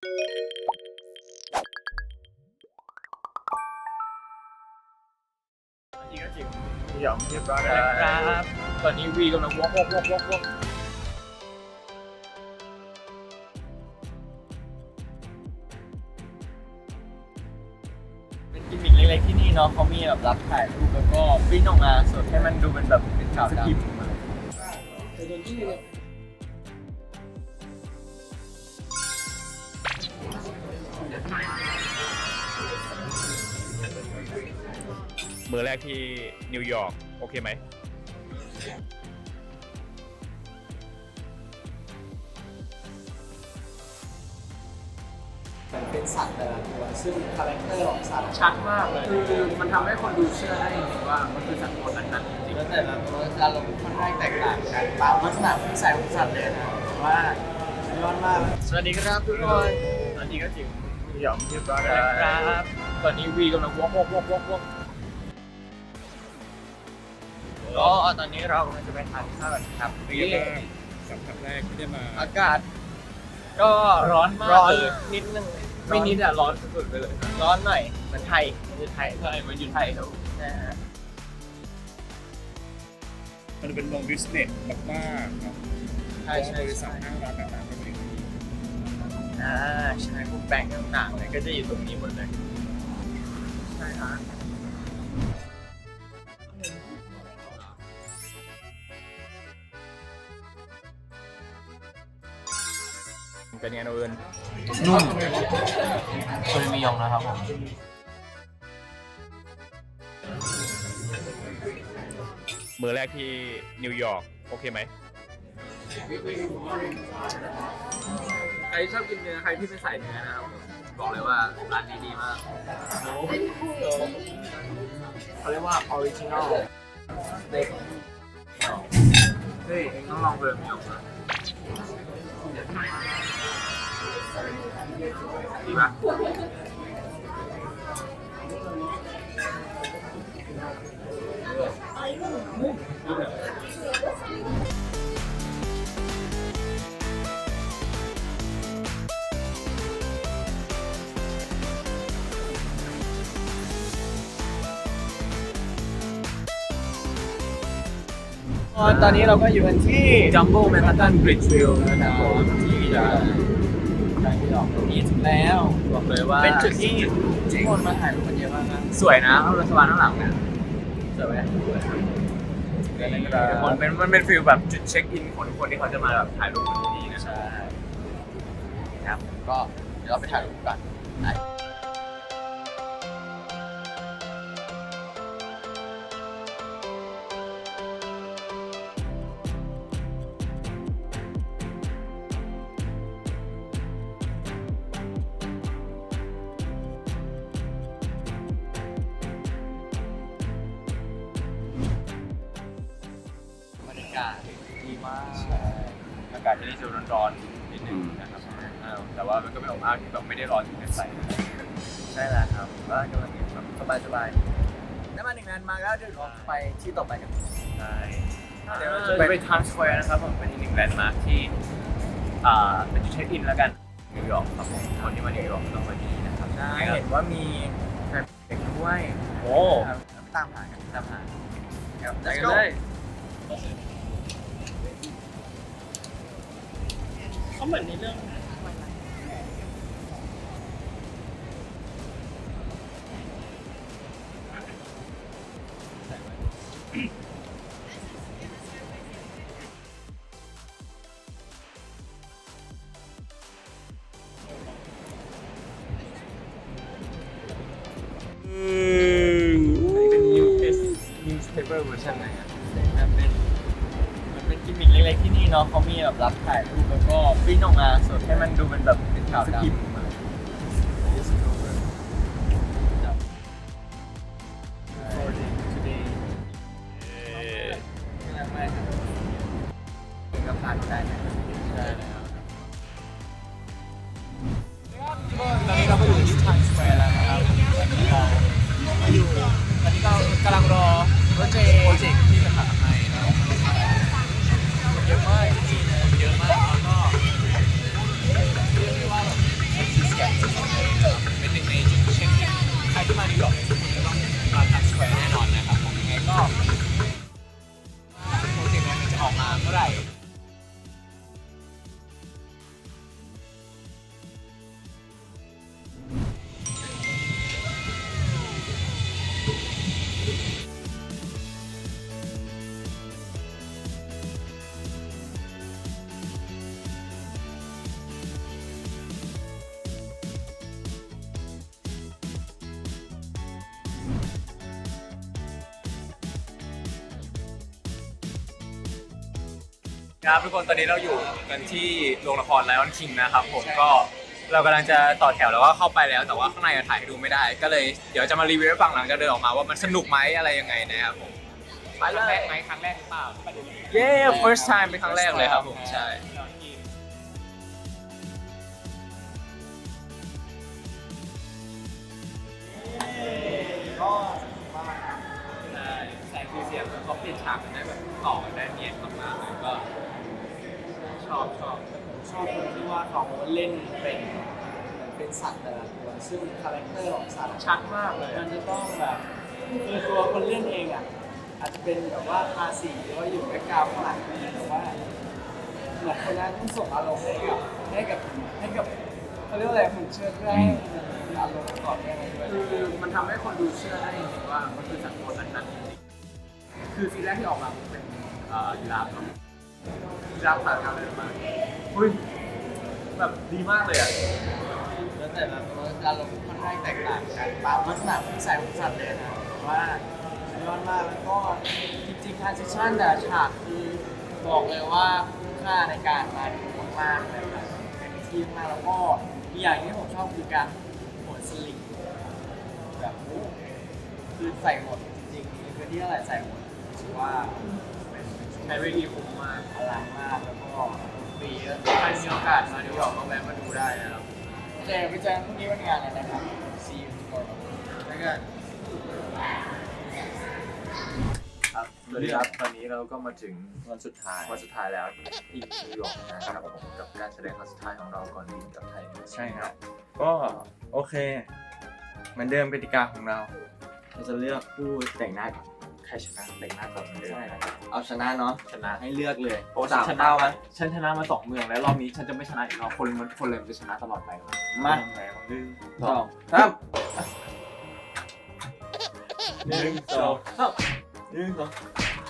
จริงก็จริงหยองเรียบร้อยแล้วนะครับ ตอนนี้วีกำลังวอกวอกวอกวอกวอกเป็นกิมมิคเล็กๆที่นี่เนาะเขามีแบบรับถ่ายรูปแล้วก็ปริ้นออกมาสดให้มันดูเป็นแบบเป็นข่าวดำ มือแรกที่นิวยอร์กโอเคไหมเป็นสัตว์แต่ละตัวซึ่งคาแรคเตอร์ของสัตว์ชัดมากเลย คือมันทำให้คนดูเชื่อได้จริงๆว่ามันคือสัตว์ตัวนั้นๆจริงแล้วแต่ละตัวจะลงค่อนข้างแตกต่างกันตามลักษณะนิสัยของสัตว์เลยนะว่าสุดยอดมากๆสวัสดีครับทุกคนตอนนี้ก็จริงหยองเรียบร้อยแล้วนะครับ ตอนนี้วีกำลังวอกวอกวอกวอกวอก ก็ตอนนี้เรากำลังจะไปทานข้าวกันครับเป็นไงบ้างสัมผัสแรกที่ได้มาอากาศ ก็ร้อนมากร้อนนิดนึงไม่นิดอะร้อนสุดๆไปเลยนะร้อนหน่อยเหมือนไทยเหมือนไทยใช่เหมือนอยู่ไทยครับนะฮะมันเป็นเมืองบิสเนสมากๆเนาะใช่ใช่บริษัใช่ทห้างร้านต่างๆก็มีอ่าใช่พวกแบงก์ต่างๆเลยก็จะอยู่ตรงนี้หมดเลยใช่ฮะ เป็นไงโนเอิญนุ่มเคยมียองนะครับผมมือแรกที่นิวยอร์กโอเคไหมใครชอบกินเนื้อใครที่ไม่ใส่เนื้อนะครับบอกเลยว่าร้านนี้ดีมากเขาเรียกว่าออริจินอลสเต็กเฮ้ยเองต้องลองเบิร์มยองนะ ดีปะ ตอนนี้เราก็อยู่กันที่ Jumbo Manhattan Bridge View นะครับผมที่จะทางที่ออกตรงนี้ถึงแล้วบอกเลยว่าเป็นจุดที่ทุกคนมาถ่ายรูปกันเยอะมากนะสวยนะรัฐบาลข้างหลังเนี่ยสวยไหมสวยมันเป็นมันเป็นฟิลแบบจุดเช็คอินคนคนที่เขาจะมาแบบถ่ายรูปกันที่นี่นะใช่ครับก็เดี๋ยวเราไปถ่ายรูปกันากาศดีมากอากาศที่นี่จะร้อนๆนิดนึงนะครับเออแต่ว่ามันก็ไม่อบอ้าวที่แบบไม่ได้ร้อนถึงกับใส่ใช่แล้วครับก็กำลังแบบสบายๆแล้วมาหนึ่งงานมาก็เดี๋ยวเราไปที่ต่อไปกัน ใช่เดี๋ยวเราจะไปไทม์สแควร์นะครับผมเป็นอีกหนึ่งแลนด์มาร์คที่อ่าเป็นจุดเช็คอินแล้วกันนิวยอร์กครับผมคนที่มานิวยอร์กต้องมาที่นี่นะครับใช่เห็นว่ามีแฟนเด็กด้วยโอ้ครับตามหากันตามหาครับไปกันเลย เขาเหมือนในเรื่อง ให้มันดูเป็นแบบเป็นข่าวดำก็ ครับทุกคนตอนนี้เราอยู่กันที่โรงละครไลออนคิงนะครับผมก็เรากำลังจะต่อแถวแล้วก็เข้าไปแล้ว แต่ว่าข้างในอะถ่ายให้ดูไม่ได้ ก็เลยเดี๋ยวจะมารีวิวให้ฟังหลังจากเดินออกมาว่ามันสนุกไหมอะไรยังไงนะครับผมไปเลยไหมครั้งแรกหรือเปล่าเย้ first time เป็นครั้งแรกเลยครับผมใช่ก็ประมาณนั้นใช่แสงสีเสียงเขาเปลี่ยนฉากกันได้แบบต่อกันได้เนียนมากๆเลยก็ ชอบชอบผมชอบตรงที่ว่าเขาเล่นเป็นเป็นสัตว์แต่ละตัวซึ่งคาแรคเตอร์ของสัตว์ชัดมากเลยมันจะต้องแบบคือตัวคนเล่นเองอะอาจจะเป็นแบบว่าทาสีหรือว่าอยู่แบ็กกราวด์ข้างหลังแต่ว่าเหมือนคนนั้นต้องส่งอารมณ์ให้กับให้กับให้กับเขาเรียกว่าอะไรหุ่นเชิดเพื่อให้มันมีอารมณ์ก่อนได้ไหมด้วยคือมันทำให้คนดูเชื่อได้จริงๆว่ามันคือสัตว์ตัวนั้นๆจริงๆคือซีนแรกที่ออกมาเป็นเอ่อยีราฟเนาะยี ราฟผ่านการเลยมาเฮ้ยแบบดีมากเลยอะแล้วแต่ละตัวอารมณ์ค่อนข้างแตกต่างกันตามลักษณะนิสัยของสัตว์เลยนะแต่ว่าสุดยอดมากแล้วก็จริงๆ transition แต่ฉากคือบอกเลยว่าคุ้มค่าในการมาดูมากๆเลยครับเป็นที่มากแล้วก็อีกอย่างที่ผมชอบคือการโหนสลิงแบบคือใส่หมดจริงๆมีพื้นที่เท่าไรใส่หมดถือว่า ในเวทีคุ้มมากอลังมากแล้วก็ฟรีแล้วใครมีโอกาสมานิวยอร์กก็แวะมาดูได้นะครับเจอไปเจอกันพรุ่งนี้วันงานเลยนะครับ see you tomorrow แล้วก็ครับสวัสดีครับ ตอนนี้เราก็มาถึงวันสุดท้าย วันสุดท้ายแล้วที่นิวยอร์กนะครับผมกับการแสดงครั้งสุดท้ายของเราก่อนบินกลับไทยใช่ครับ ก็โอเค เหมือนเดิมกติกาของเรา เราจะเลือกผู้แต่งหน้าก่อน ใครชนะแต่งหน้าก่อนเหมือนเดิมใช่ครับเอาชนะเนาะชนะให้เลือกเลยโอ้สามฉันชนะเท่าไหมฉันชนะมาสองเมืองแล้วรอบนี้ฉันจะไม่ชนะอีกแล้วคนมันคนเลยมันจะชนะตลอดไปครับมาไหนของหนึ่งสองสามหนึ่งสองสามหนึ่งสอง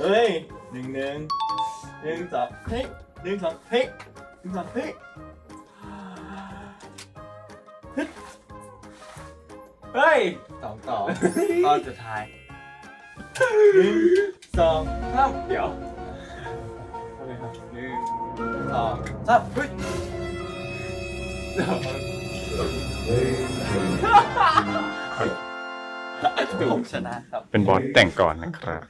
เฮ้ยหนึ่งหนึ่งหนึ่งสองเฮ้ยหนึ่งสองเฮ้ยหนึ่งสองเฮ้ยฮึดเฮ้ยสองต่อตอนสุดท้าย หนึ่งสองสามเดี๋ยวโอเคครับหนึ่งสองสามเฮ้ยผมชนะครับ เป็นบอสแต่งก่อนนะครับ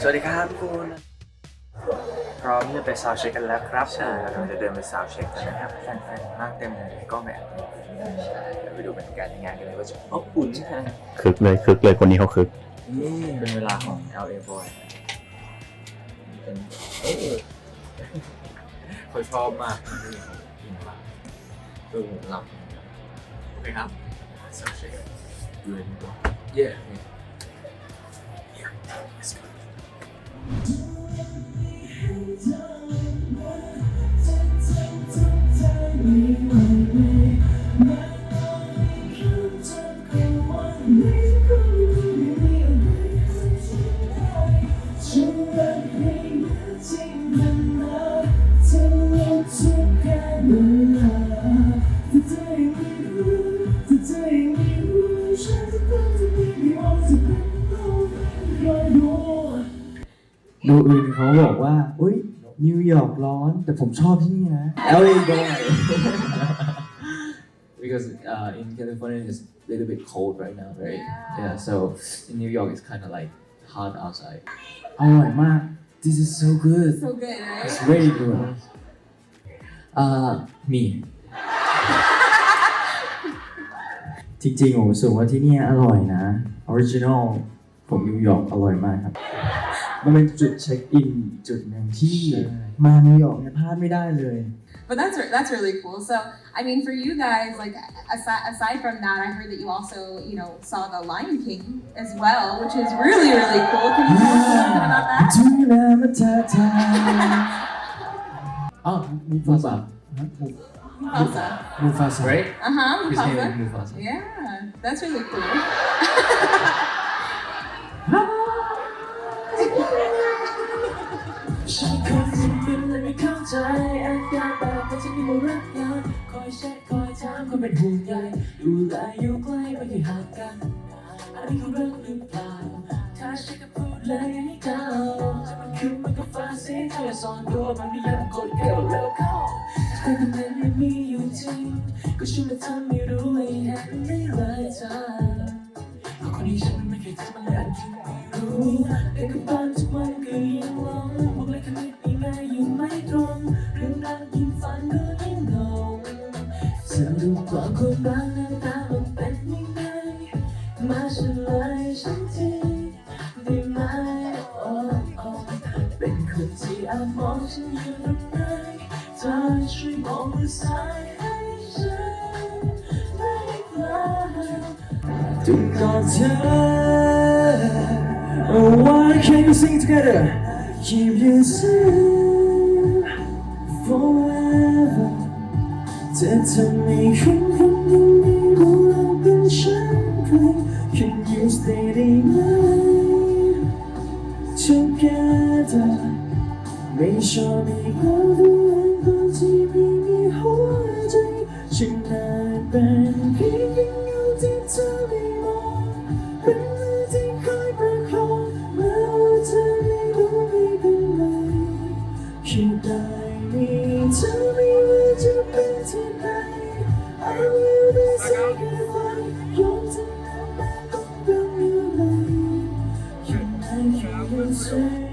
สวัสดีครับทุกคนพร้อมที่จะไปซาวด์เช็คกันแล้วครับใช่เรากำลังจะเดินไปซาวด์เช็คกันนะครับแฟนๆมากเต็มเลยกล้องแบบใช่เดี๋ยวไปดูบรรยากาศในงานกันเลยว่าจะอบอุ่นใช่ไหมคึกเลยคึกเลยคนนี้เขาคึกนี่ เป็นเวลาของ LA Boy เป็นเออเขาชอบมากอินมากตัวผมหลับโอเคครับซาวด์เช็คดูเลยดีกว่า Yeah Yeah let's go ดู บอกว่าอุ้ยนิวยอร์กร้อน แต่ผมชอบที่นี่นะ LA boy because uh, in California it's a little bit cold right now right yeah so in New York it's kind of like hot outside อร่อยมาก this is so good So good, right? it's very good อ่ามีจริงๆผมรู้สึกว่าที่เนี่ยอร่อยนะ original ของนิวยอร์กอร่อยมากครับ มันเป็นจุดเช็คอินจุดหนึ่งที่มานิวยอร์กเนี่ยพลาดไม่ได้เลย But that's re- that's really cool. So I mean, for you guys, like aside aside from that, I heard that you also you know saw the Lion King as well, which is really really cool. Can you tell us a little bit about that? ทุยนามาทาทาอ๋อมูฟาซา Mufasa. มูฟาซา right Uh huh. his name is Mufasa. Mufasa Yeah, that's really cool. ว่ารักกันคอยเช็คคอยถามคนเป็นห่วงใยดูแลอยู่ใกล้ไม่เคยห่างกันอันนี้คือเรื่องหรือเปล่าถ้าฉันก็พูดเลยให้เดาจะเป็นคือมันก็ฟ้าเสียเธอซ่อนตัวมันพยายามกดแก้วแล้วเข้าใครคนนั้นยังมีอยู่จริงก็ช่วยมาทำให้รู้ให้เห็นไม่เลยเบอกมือซ้ายให้ฉันได้เปล่าจึงก่อนเธอ Oh why can't we sing together keep you safe forever จะทำให้คนคนนี้ไม่รู้เราเป็นฉันใคร Can you stay the night together ไม่ชอบให้เราดูแลคนที่ไม่มีหัวใจ ฉันน่าเป็นเพียงยังอยู่ที่เธอไม่มองเป็นมือที่คอยประคองแม้ว่าเธอไม่รู้ไม่เป็นไรแค่ได้มีเธอไม่ว่าจะเป็นที่ไหน I will be sacrificed ยอมจะนำแม้ต้องเป็นอะไรอยู่ในที่อยู่ safe Three,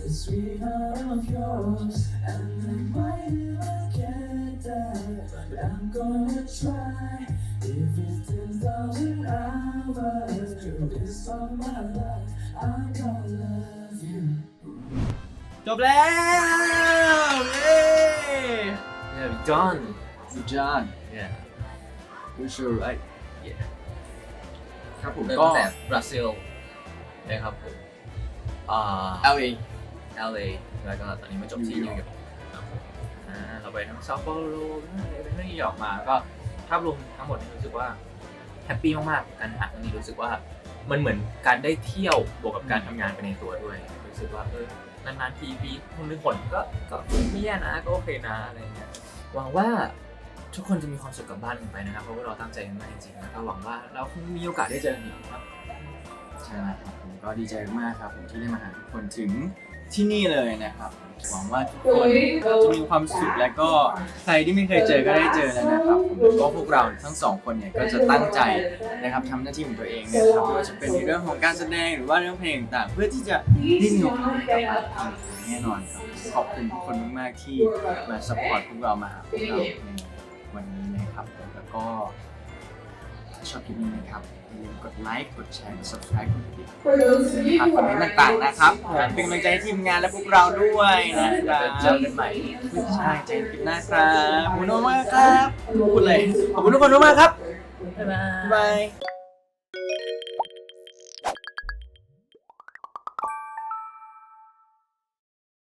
the sweetheart of yours. And I might never get that, but I'm gonna try. If it's 10,000 hours, to this of my life, I'm gonna love you. จบแล้วเย้ Yeah we done Good job yeah you sure right ครับผม เริ่ม ก็ ตั้งแต่ บราซิลนะครับผมอ่า LA LA แล้วก็ตอนนี้มาจบที่นิวยอร์กครับผมอ่าเราไปทั้งซาโปโรอะไรไปทั้งนิวยอร์กมาก็ภาพรวมทั้งหมดนี่รู้สึกว่าแฮปปี้มากๆการหาครั้งนี้รู้สึกว่ามันเหมือนการได้เที่ยวบวกกับการทำงานไปในตัวด้วย รู้สึกว่าเออนานๆทีปีคนหนึงหนก็ก็ไม่แย่นะก็โอเคนะอะไรเงี้ยหวังว่าทุกคนจะมีความสุขกับบ้านกันไปนะครับ เพราะว่าเราตั้งใจกันมากจริงๆแล้วก็หวังว่าเราคงมีโอกาสได้เจอกันอีกครับใช่แล้วครับผมก็ดีใจมากครับผมที่ได้มาหาทุกคนถึง ที่นี่เลยนะครับหวังว่าทุกคนจะมีความสุขและก็ใครที่ไม่เคยเจอก็ได้เจอแล้วนะครับผมแล้วก็พวกเราทั้งสองคนเนี่ยก็จะตั้งใจนะครับทำหน้าที่ของตัวเองเนะครับไม่ว่าจะเป็นในเรื่องของการแสดงหรือว่าเรื่องเพลงต่างๆเพื่อที่จะได้มีโอกาสได้กลับมาทำแน่นอนครับขอบคุณทุกคนมากๆที่มาสปอร์ตพวกเรามาหาพวกเราในวันนี้นะครับแล้วก็ ถ้าชอบคลิปนี้นะครับอย่าลืมกดไลค์ กดแชร์ กด subscribe กดติดตาม For those of you ผ่าน who คอมเมน are ต์ต่างๆนะครับ เป็นกำลังใจให้ทีมงานและพวกเราด้วยนะครับเจอกันใหม่ใช่เจอกันคลิปหน้าครับ ขอบคุณมากๆครับพูดเลย ขอบคุณทุกคนมากๆครับ บ๊ายบาย บ๊ายบาย